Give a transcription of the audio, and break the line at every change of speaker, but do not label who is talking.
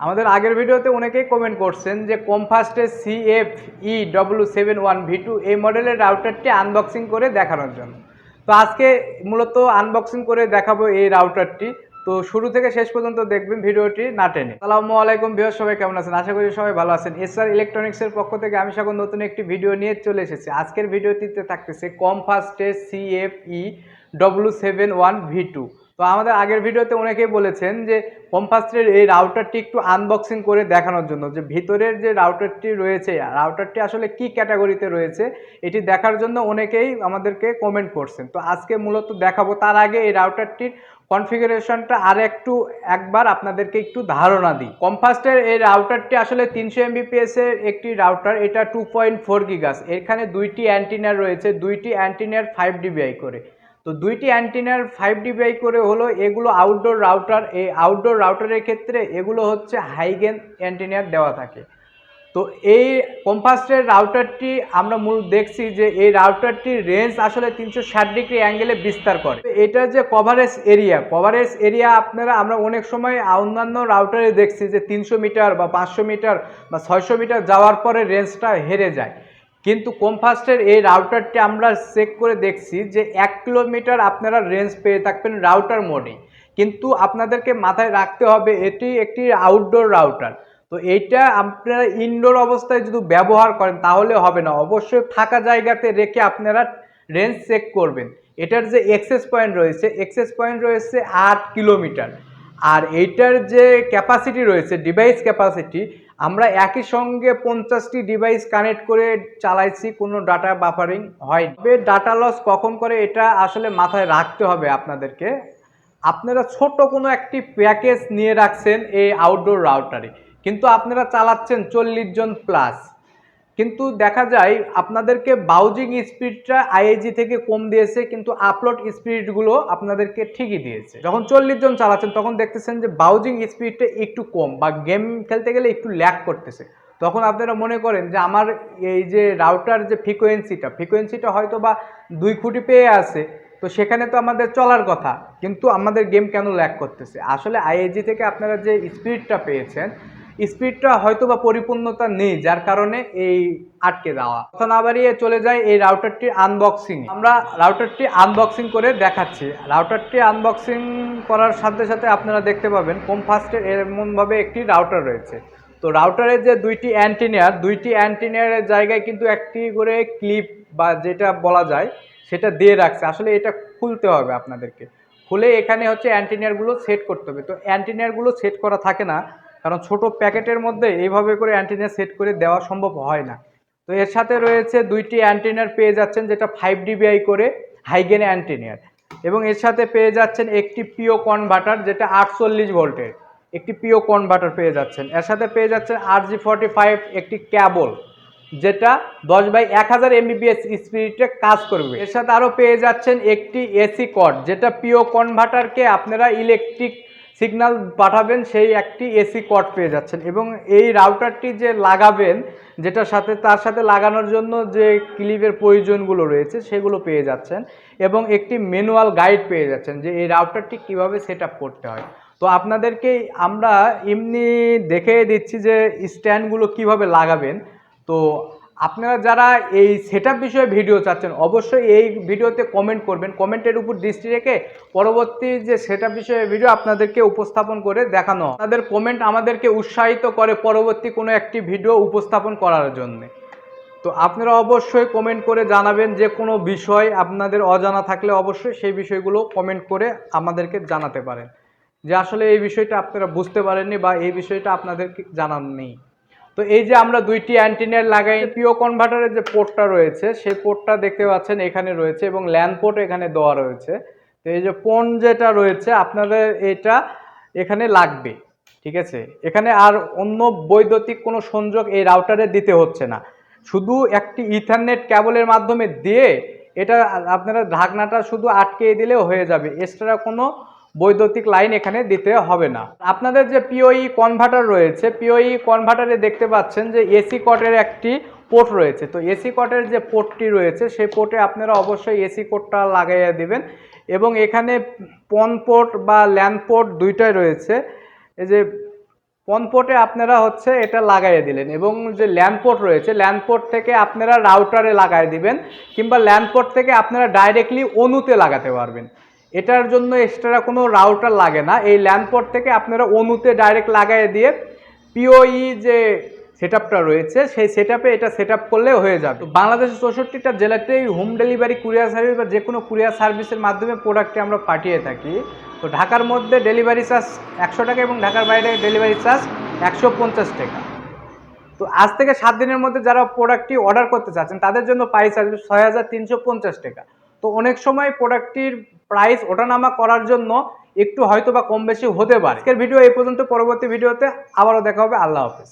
আমাদের আগের ভিডিওতে অনেকেই কমেন্ট করছেন যে কমফাস্টের C F E W seven one V two এই মডেলের রাউটারটি আনবক্সিং করে দেখানোর জন্য। তো আজকে মূলত আনবক্সিং করে দেখাবো এই রাউটারটি তো শুরু থেকে শেষ পর্যন্ত দেখবেন ভিডিওটি না টেনে। আসসালামু আলাইকুম বিহার সবাই কেমন আছেন? আশা করি সবাই ভালো আছেন। এসআর ইলেকট্রনিক্সের পক্ষ থেকে আমি সকল নতুন একটি ভিডিও নিয়ে চলে এসেছি। আজকের ভিডিওটিতে থাকতেছে কমফাস্টের C F E W seven one V two তো আমাদের আগের ভিডিওতে অনেকেই বলেছেন যে কম্পাস্টের এই রাউটারটি একটু আনবক্সিং করে দেখানোর জন্য, যে ভিতরের যে রাউটারটি রয়েছে রাউটারটি আসলে কি ক্যাটাগরিতে রয়েছে, এটি দেখার জন্য অনেকেই আমাদেরকে কমেন্ট করছেন। তো আজকে মূলত দেখাবো তার আগে এই রাউটারটির কনফিগারেশনটা আর একটু একবার আপনাদেরকে একটু ধারণা দিই। কম্পাস্টের এই রাউটারটি আসলে তিনশো এমবিপিএস এর একটি রাউটার এটা টু পয়েন্ট ফোর গিগাস এখানে দুইটি অ্যান্টিনার রয়েছে, দুইটি অ্যান্টিনার ফাইভ ডিবিআই করে। তো দুইটি অ্যান্টিনার ফাইভ ডিবিআই করে হলো এগুলো আউটডোর রাউটার এই আউটডোর রাউটারের ক্ষেত্রে এগুলো হচ্ছে হাইগেন অ্যান্টিনার দেওয়া থাকে। তো এই কম্পাস্টের রাউটারটি আমরা মূল দেখছি যে এই রাউটারটির রেঞ্জ আসলে তিনশো ষাট ডিগ্রি অ্যাঙ্গেলে বিস্তার করে। এটার যে কভারেজ এরিয়া কভারেজ এরিয়া আপনারা, আমরা অনেক সময় অন্যান্য রাউটারে দেখছি যে তিনশো মিটার বা পাঁচশো মিটার বা ছয়শো মিটার যাওয়ার পরে রেঞ্জটা হেরে যায়। কিন্তু কমফাস্টের এই রাউটারটি আমরা চেক করে দেখছি যে এক কিলোমিটার আপনারা রেঞ্জ পেয়ে থাকবেন রাউটার মোডে কিন্তু আপনাদেরকে মাথায় রাখতে হবে, এটি একটি আউটডোর রাউটার তো এইটা আপনারা ইনডোর অবস্থায় যদি ব্যবহার করেন, তাহলে হবে না। অবশ্যই ফাঁকা জায়গাতে রেখে আপনারা রেঞ্জ চেক করবেন। এটার যে এক্সেস পয়েন্ট রয়েছে এক্সেস পয়েন্ট রয়েছে আট কিলোমিটার। আর এইটার যে ক্যাপাসিটি রয়েছে ডিভাইস ক্যাপাসিটি আমরা একই সঙ্গে পঞ্চাশটি ডিভাইস কানেক্ট করে চালাইছি, কোনো ডাটা বাফারিং হয় তবে ডাটা লস কখন করে এটা আসলে মাথায় রাখতে হবে আপনাদেরকে। আপনারা ছোট কোনো একটি প্যাকেজ নিয়ে রাখছেন এই আউটডোর রাউটারে কিন্তু আপনারা চালাচ্ছেন চল্লিশ জন প্লাস কিন্তু দেখা যায় আপনাদেরকে বাউজিং স্পিডটা আইএজি থেকে কম দিয়েছে, কিন্তু আপলোড স্পিডগুলো আপনাদেরকে ঠিকই দিয়েছে। যখন চল্লিশ জন চালাচ্ছেন, তখন দেখতেছেন যে বাউজিং স্পিডটা একটু কম বা গেম খেলতে গেলে একটু ল্যাক করতেছে। তখন আপনারা মনে করেন যে আমার এই যে রাউটার যে ফ্রিকোয়েন্সিটা ফ্রিকোয়েন্সিটা হয়তো বা দুই খুঁটি পেয়ে আছে, তো সেখানে তো আমাদের চলার কথা, কিন্তু আমাদের গেম কেন ল্যাক করতেছে? আসলে আইএজি থেকে আপনারা যে স্পিডটা পেয়েছেন স্পিডটা হয়তো বা পরিপূর্ণতা নেই, যার কারণে এই আটকে দেওয়া। কথা না বাড়িয়ে চলে যায় এই রাউটারটির আনবক্সিং আমরা রাউটারটি আনবক্সিং করে দেখাচ্ছি। রাউটারটি আনবক্সিং করার সাথে সাথে আপনারা দেখতে পাবেন কোম ফাস্টের এমনভাবে একটি রাউটার রয়েছে। তো রাউটারের যে দুইটি অ্যান্টিনিয়ার দুইটি অ্যান্টিনিয়ারের জায়গায় কিন্তু একটি করে ক্লিপ বা যেটা বলা যায়, সেটা দিয়ে রাখছে। আসলে এটা খুলতে হবে আপনাদেরকে। খুলে এখানে হচ্ছে অ্যান্টিনিয়ারগুলো সেট করতে হবে। তো অ্যান্টিনিয়ারগুলো সেট করা থাকে না কারণ ছোট প্যাকেটের মধ্যে এইভাবে করে অ্যান্টিনিয়ার সেট করে দেওয়া সম্ভব হয় না। তো এর সাথে রয়েছে দুইটি অ্যান্টিনিয়ার পেয়ে যাচ্ছেন যেটা ফাইভ ডিবিআই করে হাইগেন অ্যান্টিনিয়ার এবং এর সাথে পেয়ে যাচ্ছেন একটি পিও কনভার্টার যেটা আটচল্লিশ ভোল্টের। একটি পিও কনভার্টার পেয়ে যাচ্ছেন। এর সাথে পেয়ে যাচ্ছেন আর জি ফর্টি ফাইভ একটি ক্যাবল, যেটা দশ বাই এক হাজার এমবিবিএস স্পিডে কাজ করবে। এর সাথে আরও পেয়ে যাচ্ছেন একটি এসি কর্ড, যেটা পিও কনভার্টারকে আপনারা ইলেকট্রিক সিগন্যাল পাঠাবেন সেই একটি এসি কর্ড পেয়ে যাচ্ছেন এবং এই রাউটারটি যে লাগাবেন, যেটার সাথে তার সাথে লাগানোর জন্য যে ক্লিপের প্রয়োজনগুলো রয়েছে সেগুলো পেয়ে যাচ্ছেন এবং একটি ম্যানুয়াল গাইড পেয়ে যাচ্ছেন যে এই রাউটারটি কীভাবে সেট করতে হয়। তো আপনাদেরকে আমরা এমনি দেখে দিচ্ছি যে স্ট্যান্ডগুলো কীভাবে লাগাবেন। তো আপনারা যারা এই সেট বিষয়ে ভিডিও চাচ্ছেন, অবশ্যই এই ভিডিওতে কমেন্ট করবেন। কমেন্টের উপর দৃষ্টি রেখে পরবর্তী যে সেট বিষয়ে ভিডিও আপনাদেরকে উপস্থাপন করে দেখানো, তাদের কমেন্ট আমাদেরকে উৎসাহিত করে পরবর্তী কোনো একটি ভিডিও উপস্থাপন করার জন্যে। তো আপনারা অবশ্যই কমেন্ট করে জানাবেন যে কোনো বিষয় আপনাদের অজানা থাকলে অবশ্যই সেই বিষয়গুলো কমেন্ট করে আমাদেরকে জানাতে পারেন। যে আসলে এই বিষয়টা আপনারা বুঝতে পারেননি বা এই বিষয়টা আপনাদেরকে জানান নেই তো এই যে আমরা দুইটি অ্যান্টিনার লাগাই পিও কনভার্টারের যে পোর্টটা রয়েছে সেই পোর্টটা দেখতে পাচ্ছেন এখানে রয়েছে এবং ল্যান্ড পোর্ট এখানে দেওয়া রয়েছে। তো এই যে পোন যেটা রয়েছে আপনাদের এটা এখানে লাগবে ঠিক আছে? এখানে আর অন্য বৈদ্যুতিক কোনো সংযোগ এই রাউটারে দিতে হচ্ছে না। শুধু একটি ইথারনেট ক্যাবলের মাধ্যমে দিয়ে এটা আপনারা ঢাকনাটা শুধু আটকে দিলেও হয়ে যাবে। এক্সট্রা কোনো বৈদ্যুতিক লাইন এখানে দিতে হবে না। আপনাদের যে পিওই কনভার্টার রয়েছে পিওই কনভার্টারে দেখতে পাচ্ছেন যে এসি কটের একটি পোর্ট রয়েছে। তো এসি কটের যে পোর্টটি রয়েছে, সেই পোর্টে আপনারা অবশ্যই এসি কোডটা লাগাইয়া দিবেন এবং এখানে পন পোর্ট বা ল্যান্ড পোর্ট দুইটাই রয়েছে। এই যে পনপোর্টে আপনারা হচ্ছে এটা লাগাইয়ে দিলেন এবং যে ল্যান্ডপোর্ট রয়েছে ল্যান্ডপোর্ট থেকে আপনারা রাউটারে লাগাই দিবেন কিংবা ল্যান্ডপোর্ট থেকে আপনারা ডাইরেক্টলি অনুতে লাগাতে পারবেন। এটার জন্য এক্সট্রা কোনো রাউটার লাগে না। এই ল্যান্ডপোর্ট থেকে আপনারা অনুতে ডাইরেক্ট লাগাই দিয়ে পিওই যে সেট রয়েছে, সেই সেট এটা সেট করলে হয়ে যাবে। বাংলাদেশের চৌষট্টিটা জেলাতেই হোম ডেলিভারি কুরিয়ার সার্ভিস বা যে কোনো কুরিয়ার সার্ভিসের মাধ্যমে প্রোডাক্টটি আমরা পাঠিয়ে থাকি। তো ঢাকার মধ্যে ডেলিভারি চার্জ একশো টাকা এবং ঢাকার বাইরে ডেলিভারি চার্জ একশো পঞ্চাশ টাকা। তো আজ থেকে সাত দিনের মধ্যে যারা প্রোডাক্টটি অর্ডার করতে চাচ্ছেন, তাদের জন্য প্রাইস আসবে ছয় হাজার তিনশো পঞ্চাশ টাকা। তো অনেক সময় প্রোডাক্টটির প্রাইস ওঠানামা করার জন্য একটু হয়তো বা কম বেশি হতে পারে। আজকের ভিডিও এই পর্যন্ত, পরবর্তী ভিডিওতে আবারও দেখা হবে। আল্লাহ হাফেজ।